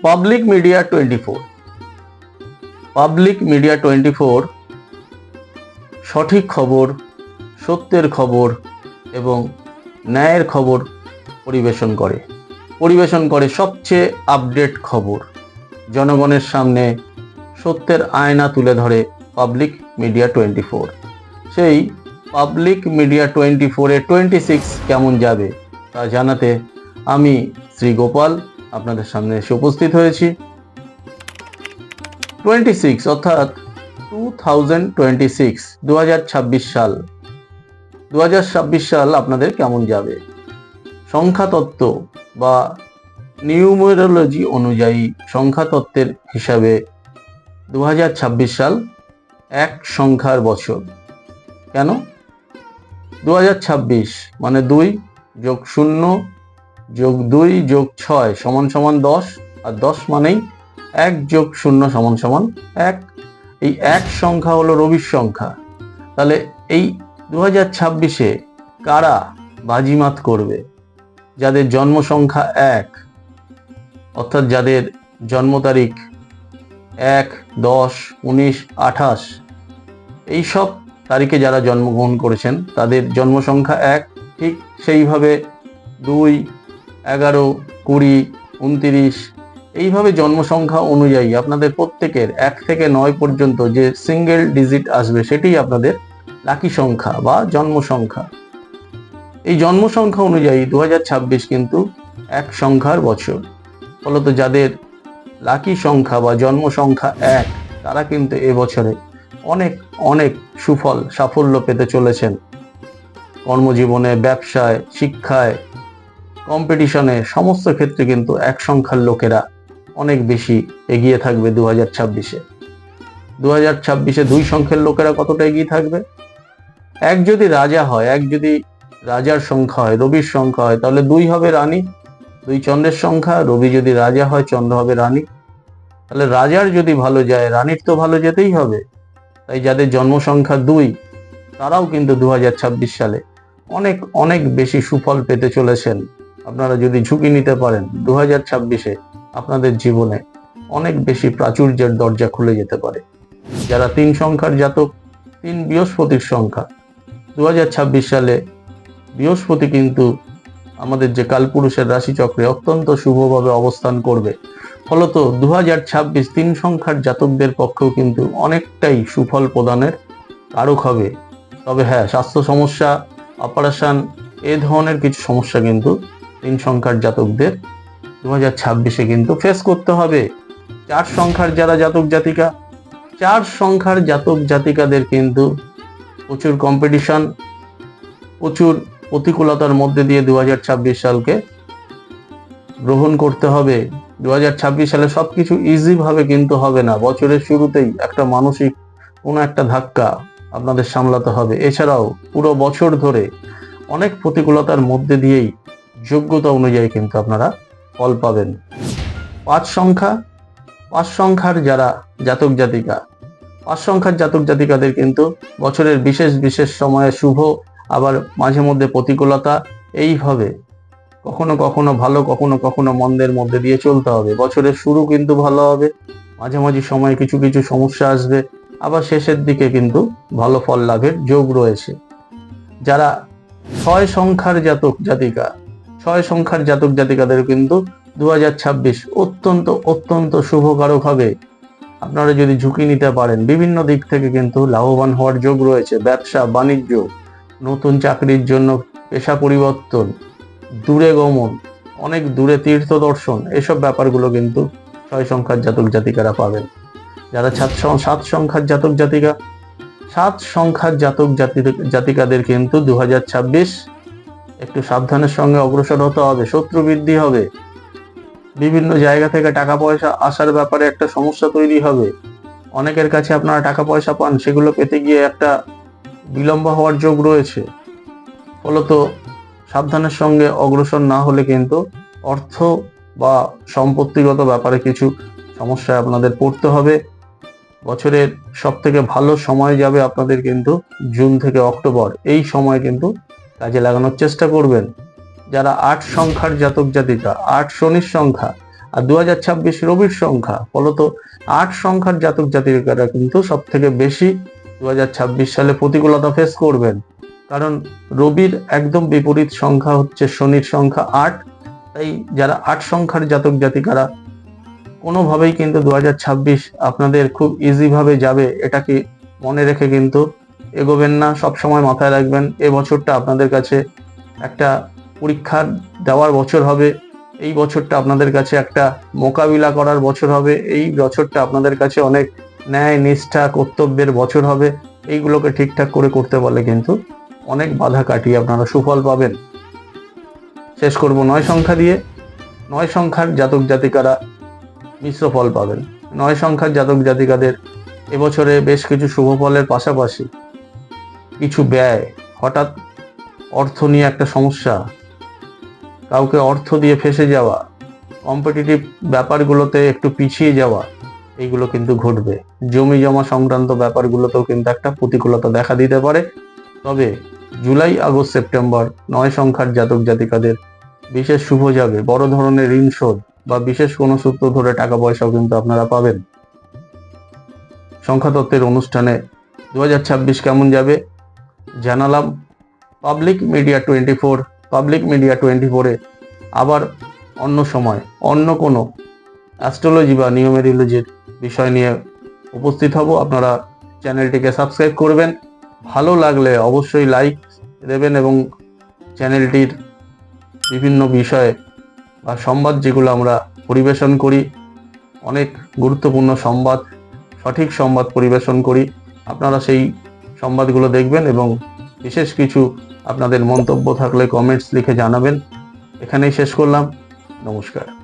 Public Media twenty four Public Media twenty four সঠিক খবর, সত্যের খবর এবং ন্যায়ের খবর পরিবেশন করে। পরিবেশন করে সবচেয়ে আপডেট খবর। জনগণের সামনে সত্যের আয়না তুলে ধরে পাবলিক মিডিয়া টোয়েন্টি ফোর সেই পাবলিক মিডিয়া টোয়েন্টি ফোরে টোয়েন্টি সিক্স কেমন যাবে তা জানাতে আমি শ্রী গোপাল আপনাদের সামনে এসে উপস্থিত হয়েছি। টোয়েন্টি সিক্স অর্থাৎ টু থাউজেন্ড টোয়েন্টি সিক্স দু হাজার ছাব্বিশ সাল। দু হাজার ছাব্বিশ সাল আপনাদের কেমন যাবে? সংখ্যাতত্ত্ব বা নিউমেরোলজি অনুযায়ী সংখ্যাতত্ত্বের হিসাবে দু হাজার ছাব্বিশ সাল এক সংখ্যার বছর। কেন? দু হাজার ছাব্বিশ মানে দুই যোগ শূন্য যোগ দুই যোগ ছয় সমান সমান দশ, আর দশ মানেই এক যোগ শূন্য সমান সমান এক। এই এক সংখ্যা হলো রবির সংখ্যা। তাহলে এই দু হাজার ছাব্বিশে কারা বাজিমাত করবে? যাদের জন্ম সংখ্যা এক, অর্থাৎ যাদের জন্ম তারিখ এক, দশ, উনিশ, আঠাশ, এই সব তারিখে যারা জন্মগ্রহণ করেছেন, তাদের জন্ম সংখ্যা এক। ঠিক সেইভাবে দুই এগারো, কুড়ি, উনতিরিশ, এইভাবে জন্মসংখ্যা অনুযায়ী আপনাদের প্রত্যেকের এক থেকে নয় পর্যন্ত যে সিঙ্গেল ডিজিট আসবে সেটি আপনাদের লাকি সংখ্যা বা জন্ম সংখ্যা এই জন্ম সংখ্যা অনুযায়ী দু হাজার ছাব্বিশ কিন্তু এক সংখ্যার বছর। ফলত যাদের লাকি সংখ্যা বা জন্ম সংখ্যা এক, তারা কিন্তু এবছরে অনেক অনেক সুফল, সাফল্য পেতে চলেছেন। কর্মজীবনে, ব্যবসায়, শিক্ষায় কম্পিটিশনে সমস্ত ক্ষেত্রে কিন্তু এক সংখ্যার লোকেরা অনেক বেশি এগিয়ে থাকবে দু হাজার ছাব্বিশে। দু হাজার ছাব্বিশে দুই সংখ্যার লোকেরা কতটা এগিয়ে থাকবে? এক যদি রাজা হয়, এক যদি রাজার সংখ্যা হয়, রবির সংখ্যা হয়, তাহলে দুই হবে রানী, দুই চন্দ্রের সংখ্যা, রবি যদি রাজা হয়, চন্দ্র হবে রানী। তাহলে রাজার যদি ভালো যায়, রানীর তো ভালো যেতেই হবে। তাই যাদের জন্ম সংখ্যা দুই, তারাও কিন্তু দু হাজার ছাব্বিশ সালে অনেক অনেক বেশি সুফল পেতে চলেছেন। আপনারা যদি ঝুঁকি নিতে পারেন দু হাজার ছাব্বিশে আপনাদের জীবনে অনেক বেশি প্রাচুর্যের দরজা খুলে যেতে পারে। যারা তিন সংখ্যার জাতক, তিন বৃহস্পতির সংখ্যা, দুহাজার ছাব্বিশ সালে বৃহস্পতি কিন্তু আমাদের যে কালপুরুষের রাশিচক্রে অত্যন্ত শুভভাবে অবস্থান করবে। ফলত দু হাজার ছাব্বিশ তিন সংখ্যার জাতকদের পক্ষেও কিন্তু অনেকটাই সুফল প্রদানের কারক হবে। তবে হ্যাঁ স্বাস্থ্য সমস্যা, অপারেশন, এ ধরনের কিছু সমস্যা কিন্তু তিন সংখ্যার জাতকদের। দু হাজার ছাব্বিশে কিন্তু ফেস করতে হবে। চার সংখ্যার যারা জাতক জাতিকা, চার সংখ্যার জাতক জাতিকাদের কিন্তু প্রচুর কম্পিটিশন প্রচুর প্রতিকূলতার মধ্যে দিয়ে দু হাজার ছাব্বিশ সালকে গ্রহণ করতে হবে। দু হাজার ছাব্বিশ সালে সবকিছু ইজি ভাবে কিন্তু হবে না। বছরের শুরুতেই একটা মানসিক কোনো একটা ধাক্কা আপনাদের সামলাতে হবে। এছাড়াও পুরো বছর ধরে অনেক প্রতিকূলতার মধ্যে দিয়েই যোগ্যতা অনুযায়ী কিন্তু আপনারা ফল পাবেন। পাঁচ সংখ্যা, পাঁচ সংখ্যার যারা জাতক জাতিকা, পাঁচ সংখ্যার জাতক জাতিকাদের কিন্তু বছরের বিশেষ বিশেষ সময়ে শুভ, আবার মাঝে মধ্যে প্রতিকূলতা, এইভাবে কখনো কখনো ভালো, কখনো কখনো মন্দের মধ্যে দিয়ে চলতে হবে। বছরের শুরু কিন্তু ভালো হবে মাঝামাঝি সময়ে কিছু কিছু সমস্যা আসবে, আবার শেষের দিকে কিন্তু ভালো ফল লাভের যোগ রয়েছে। যারা ছয় সংখ্যার জাতক জাতিকা ছয় সংখ্যার জাতক জাতিকাদের কিন্তু দু হাজার ছাব্বিশ অত্যন্ত অত্যন্ত শুভকারক হবে আপনারা যদি ঝুঁকি নিতে পারেন, বিভিন্ন দিক থেকে কিন্তু লাভবান হওয়ার যোগ রয়েছে। ব্যবসা, বাণিজ্য, নতুন চাকরির জন্য পেশা পরিবর্তন, দূরে গমন, অনেক দূরে তীর্থ দর্শন, এসব ব্যাপারগুলো কিন্তু ছয় সংখ্যার জাতক জাতিকারা পাবেন। যারা সাত সাত সংখ্যার জাতক জাতিকা, সাত সংখ্যার জাতক জাতি, জাতিকাদের কিন্তু দু হাজার ছাব্বিশ একটু সাবধানের সঙ্গে অগ্রসর হতে হবে, শত্রু বৃদ্ধি হবে। বিভিন্ন জায়গা থেকে টাকা পয়সা আসার ব্যাপারে একটা সমস্যা তৈরি হবে। অনেকের কাছে আপনারা টাকা পয়সা পান, সেগুলো পেতে গিয়ে একটা বিলম্ব হওয়ার যোগ রয়েছে। ফলত সাবধানের সঙ্গে অগ্রসর না হলে কিন্তু অর্থ বা সম্পত্তিগত ব্যাপারে কিছু সমস্যায় আপনাদের পড়তে হবে। বছরের সব থেকে ভালো সময় যাবে আপনাদের কিন্তু জুন থেকে অক্টোবর। এই সময় কিন্তু কাজে লাগানোর চেষ্টা করবেন। যারা আট সংখ্যার জাতক জাতিকা, আট শনির সংখ্যা আর দু হাজার ছাব্বিশ রবির সংখ্যা, ফলত আট সংখ্যার জাতক জাতিকারা কিন্তু সব থেকে বেশি দু হাজার ছাব্বিশ সালে প্রতিকূলতা ফেস করবেন। কারণ রবির একদম বিপরীত সংখ্যা হচ্ছে শনির সংখ্যা আট। তাই যারা আট সংখ্যার জাতক জাতিকারা, কোনোভাবেই কিন্তু দু হাজার ছাব্বিশ আপনাদের খুব ইজিভাবে যাবে। এটাকে মনে রেখে কিন্তু এগোবেন না, সব সময় মাথায় রাখবেন, এ বছরটা আপনাদের কাছে একটা পরীক্ষা দেওয়ার বছর হবে, এই বছরটা আপনাদের কাছে একটা মোকাবিলা করার বছর হবে, এই বছরটা আপনাদের কাছে অনেক ন্যায়, নিষ্ঠা, কর্তব্যের বছর হবে, এইগুলোকে ঠিকঠাক করে করতে পারলে কিন্তু অনেক বাধা কাটিয়ে আপনারা সুফল পাবেন। শেষ করব নয় সংখ্যা দিয়ে, নয় সংখ্যার জাতক জাতিকারা মিশ্র ফল পাবেন। নয় সংখ্যার জাতক জাতিকাদের এবছরে বেশ কিছু শুভ ফলের পাশাপাশি কিছু ব্যয়, হঠাৎ অর্থ নিয়ে একটা সমস্যা, কাউকে অর্থ দিয়ে ফেসে যাওয়া কম্পিটিটিভ ব্যাপারগুলোতে একটু পিছিয়ে যাওয়া, এইগুলো কিন্তু ঘটবে। জমি জমা সংক্রান্ত ব্যাপারগুলোতেও কিন্তু একটা প্রতিকূলতা দেখা দিতে পারে। তবে জুলাই, আগস্ট, সেপ্টেম্বর নয় সংখ্যার জাতক জাতিকাদের বিশেষ শুভ যাবে। বড় ধরনের ঋণ শোধ বা বিশেষ কোনো সূত্র ধরে টাকা পয়সাও কিন্তু আপনারা পাবেন। সংখ্যাতত্ত্বের অনুষ্ঠানে দু হাজার ছাব্বিশ কেমন যাবে? জানালাম Public Media twenty four Public Media twenty ফোরে আবার অন্য সময়, অন্য কোনো অ্যাস্ট্রোলজি বা নিউমেরোলজির বিষয় নিয়ে উপস্থিত হব। আপনারা চ্যানেলটিকে সাবস্ক্রাইব করবেন। ভালো লাগলে অবশ্যই লাইক দেবেন এবং চ্যানেলটির বিভিন্ন বিষয়ে বা সংবাদ যেগুলো আমরা পরিবেশন করি, অনেক গুরুত্বপূর্ণ সংবাদ, সঠিক সংবাদ পরিবেশন করি, আপনারা সেই সংবাদগুলো দেখবেন এবং বিশেষ কিছু আপনাদের মন্তব্য থাকলে কমেন্টস লিখে জানাবেন। এখানেই শেষ করলাম। নমস্কার।